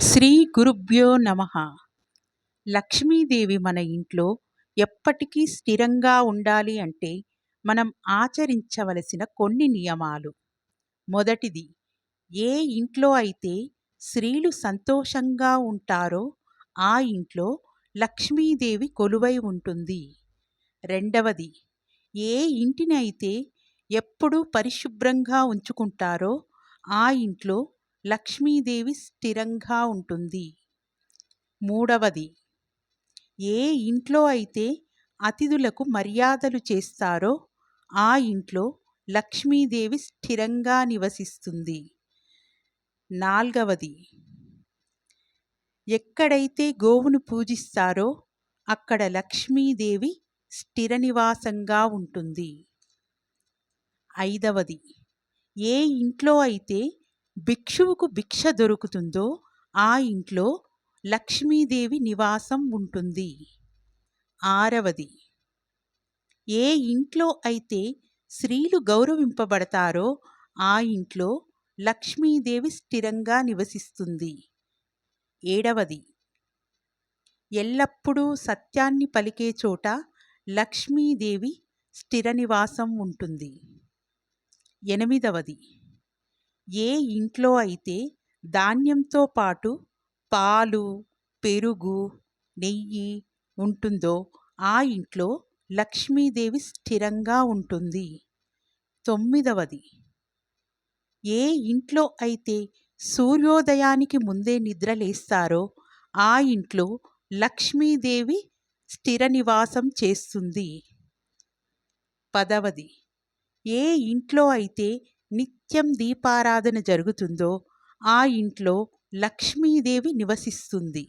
శ్రీ గురుభ్యో నమ. లక్ష్మీదేవి మన ఇంట్లో ఎప్పటికీ స్థిరంగా ఉండాలి అంటే మనం ఆచరించవలసిన కొన్ని నియమాలు. మొదటిది ఏ ఇంట్లో అయితే స్త్రీలు సంతోషంగా ఉంటారో ఆ ఇంట్లో లక్ష్మీదేవి కొలువై ఉంటుంది. రెండవది ఏ ఇంటినైతే ఎప్పుడూ పరిశుభ్రంగా ఉంచుకుంటారో ఆ ఇంట్లో లక్ష్మీదేవి స్థిరంగా ఉంటుంది. మూడవది ఏ ఇంట్లో అయితే అతిథులకు మర్యాదలు చేస్తారో ఆ ఇంట్లో లక్ష్మీదేవి స్థిరంగా నివసిస్తుంది. నాల్గవది ఎక్కడైతే గోవును పూజిస్తారో అక్కడ లక్ష్మీదేవి స్థిర నివాసంగా ఉంటుంది. ఐదవది ఏ ఇంట్లో అయితే భిక్షువుకు భిక్ష దొరుకుతుందో ఆ ఇంట్లో లక్ష్మీదేవి నివాసం ఉంటుంది. ఆరవది. ఏ ఇంట్లో అయితే స్త్రీలు గౌరవింపబడతారో ఆ ఇంట్లో లక్ష్మీదేవి స్థిరంగా నివసిస్తుంది. ఏడవది. ఎల్లప్పుడూ సత్యాన్ని పలికే చోట లక్ష్మీదేవి స్థిర నివాసం ఉంటుంది. ఎనిమిదవది. ఏ ఇంట్లో అయితే ధాన్యంతో పాటు పాలు పెరుగు నెయ్యి ఉంటుందో ఆ ఇంట్లో లక్ష్మీదేవి స్థిరంగా ఉంటుంది. తొమ్మిదవది. ఏ ఇంట్లో అయితే సూర్యోదయానికి ముందే నిద్రలేస్తారో ఆ ఇంట్లో లక్ష్మీదేవి స్థిర నివాసం చేస్తుంది. పదవది. ఏ ఇంట్లో అయితే నిత్యం దీపారాధన జరుగుతుందో ఆ ఇంట్లో లక్ష్మీదేవి నివసిస్తుంది.